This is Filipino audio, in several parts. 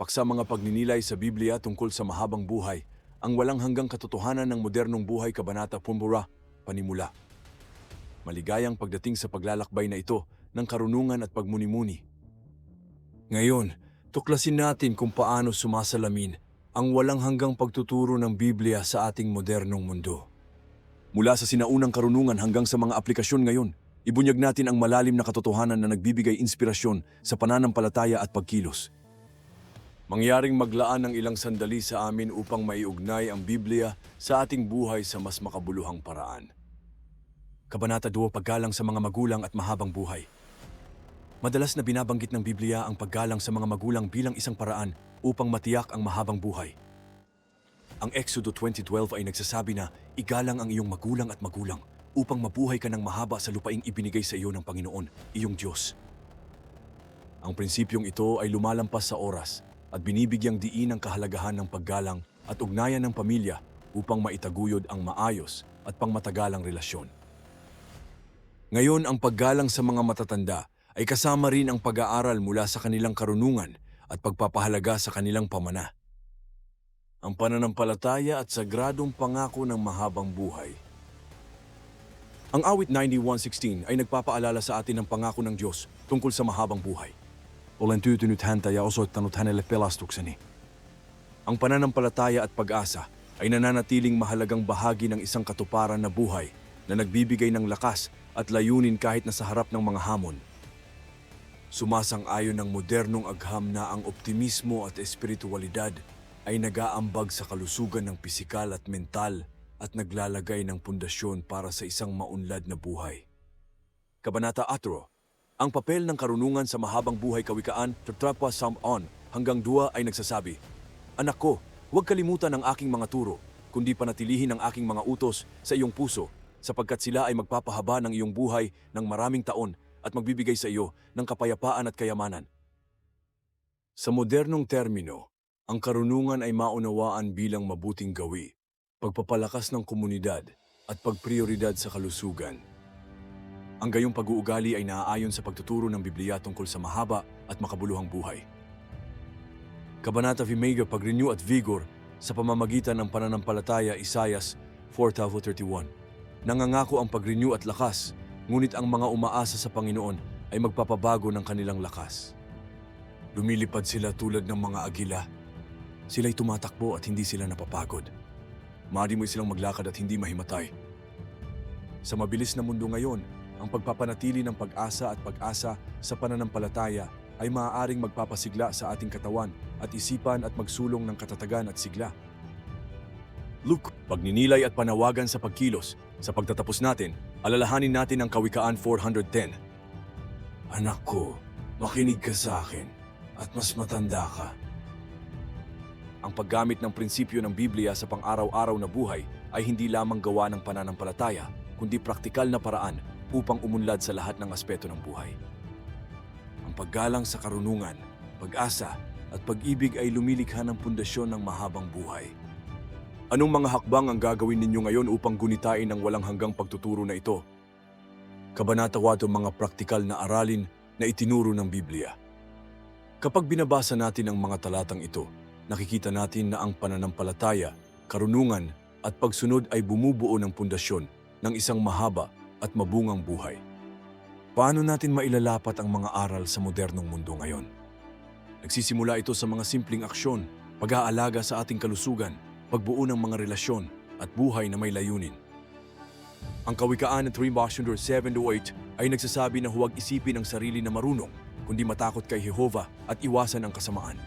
Paksa mga pagninilay sa Biblia tungkol sa mahabang buhay, ang walang hanggang katotohanan ng modernong buhay Kabanata Pumbura, Panimula. Maligayang pagdating sa paglalakbay na ito ng karunungan at pagmuni-muni. Ngayon, tuklasin natin kung paano sumasalamin ang walang hanggang pagtuturo ng Biblia sa ating modernong mundo. Mula sa sinaunang karunungan hanggang sa mga aplikasyon ngayon, ibunyag natin ang malalim na katotohanan na nagbibigay inspirasyon sa pananampalataya at pagkilos. Mangyaring maglaan ng ilang sandali sa amin upang maiugnay ang Biblia sa ating buhay sa mas makabuluhang paraan. Kabanata 2 Paggalang sa mga magulang at mahabang buhay. Madalas na binabanggit ng Biblia ang paggalang sa mga magulang bilang isang paraan upang matiyak ang mahabang buhay. Ang Exodo 2012 ay nagsasabi na igalang ang iyong magulang at magulang upang mabuhay ka ng mahaba sa lupaing ibinigay sa iyo ng Panginoon, iyong Diyos. Ang prinsipyong ito ay lumalampas sa oras at binibigyang diin ang kahalagahan ng paggalang at ugnayan ng pamilya upang maitaguyod ang maayos at pangmatagalang relasyon. Ngayon, ang paggalang sa mga matatanda ay kasama rin ang pag-aaral mula sa kanilang karunungan at pagpapahalaga sa kanilang pamana. Ang pananampalataya at sagradong pangako ng mahabang buhay. Ang awit 91.16 ay nagpapaalala sa atin ng pangako ng Diyos tungkol sa mahabang buhay. Olen tyytynyt häntä ja osoittanut hänelle pelastukseni. Ang pananampalataya at pag-asa ay nananatiling mahalagang bahagi ng isang katuparan na buhay na nagbibigay ng lakas at layunin kahit na sa harap ng mga hamon. Sumasang-ayon ng modernong agham na ang optimismo at espiritualidad ay nag-aambag sa kalusugan ng pisikal at mental at naglalagay ng pundasyon para sa isang maunlad na buhay. Kabanata 4 ang papel ng karunungan sa mahabang buhay kawikaan, Tatrapa Sam On, hanggang dua ay nagsasabi, Anak ko, huwag kalimutan ang aking mga turo, kundi panatilihin ang aking mga utos sa iyong puso, sapagkat sila ay magpapahaba ng iyong buhay ng maraming taon at magbibigay sa iyo ng kapayapaan at kayamanan. Sa modernong termino, ang karunungan ay maunawaan bilang mabuting gawi, pagpapalakas ng komunidad at pagprioridad sa kalusugan. Ang gayong pag-uugali ay naaayon sa pagtuturo ng Biblia tungkol sa mahaba at makabuluhang buhay. Kabanata Vimega Pag-renew at Vigor sa pamamagitan ng pananampalataya Isayas 4.31. Nangangako ang pag-renew at lakas, ngunit ang mga umaasa sa Panginoon ay magpapabago ng kanilang lakas. Lumilipad sila tulad ng mga agila. Sila'y tumatakbo at hindi sila napapagod. Maari mo silang maglakad at hindi mahimatay. Sa mabilis na mundo ngayon, ang pagpapanatili ng pag-asa at pag-asa sa pananampalataya ay maaaring magpapasigla sa ating katawan at isipan at magsulong ng katatagan at sigla. Luke, pagninilay at panawagan sa pagkilos. Sa pagtatapos natin, alalahanin natin ang Kawikaan 410. Anak ko, makinig ka sa akin at mas matanda ka. Ang paggamit ng prinsipyo ng Biblia sa pang-araw-araw na buhay ay hindi lamang gawa ng pananampalataya, kundi praktikal na paraan upang umunlad sa lahat ng aspeto ng buhay. Ang paggalang sa karunungan, pag-asa at pag-ibig ay lumilikha ng pundasyon ng mahabang buhay. Anong mga hakbang ang gagawin ninyo ngayon upang gunitain ang walang hanggang pagtuturo na ito? Kabanata 8 mga praktikal na aralin na itinuro ng Biblia. Kapag binabasa natin ang mga talatang ito, nakikita natin na ang pananampalataya, karunungan at pagsunod ay bumubuo ng pundasyon ng isang mahaba at mabungang buhay. Paano natin mailalapat ang mga aral sa modernong mundo ngayon? Nagsisimula ito sa mga simpleng aksyon, pag-aalaga sa ating kalusugan, pagbuo ng mga relasyon at buhay na may layunin. Ang kawikaan 3 Bashundor 7-8 ay nagsasabi na huwag isipin ang sarili na marunong, kundi matakot kay Jehova at iwasan ang kasamaan.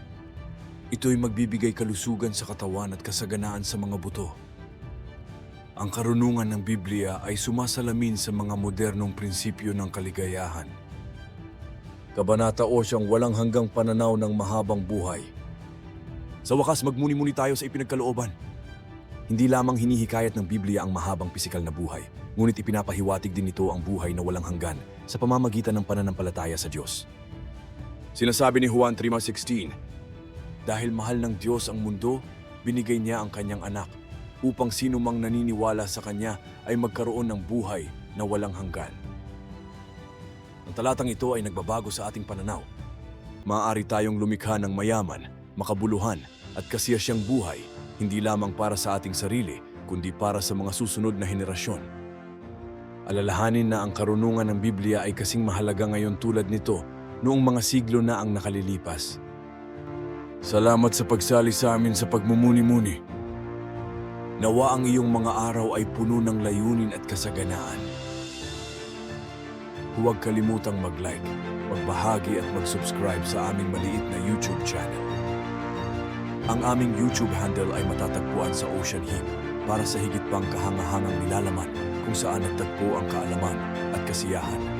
Ito'y magbibigay kalusugan sa katawan at kasaganaan sa mga buto. Ang karunungan ng Biblia ay sumasalamin sa mga modernong prinsipyo ng kaligayahan. Kabanata o siyang walang hanggang pananaw ng mahabang buhay. Sa wakas, magmuni-muni tayo sa ipinagkalooban. Hindi lamang hinihikayat ng Biblia ang mahabang pisikal na buhay, ngunit ipinapahiwatig din nito ang buhay na walang hanggan sa pamamagitan ng pananampalataya sa Diyos. Sinasabi ni Juan 3.16, Dahil mahal ng Diyos ang mundo, binigay niya ang kanyang anak upang sino mang naniniwala sa Kanya ay magkaroon ng buhay na walang hanggan. Ang talatang ito ay nagbabago sa ating pananaw. Maaari tayong lumikha ng mayaman, makabuluhan at kasiyasyang buhay, hindi lamang para sa ating sarili, kundi para sa mga susunod na henerasyon. Alalahanin na ang karunungan ng Biblia ay kasing mahalaga ngayon tulad nito noong mga siglo na ang nakalilipas. Salamat sa pagsali sa amin sa pagmumuni-muni. Nawa ang iyong mga araw ay puno ng layunin at kasaganaan. Huwag kalimutang mag-like, magbahagi at mag-subscribe sa aming maliit na YouTube channel. Ang aming YouTube handle ay matatagpuan sa Ocean Heap para sa higit pang kahangahangang nilalaman kung saan nagtagpo ang kaalaman at kasiyahan.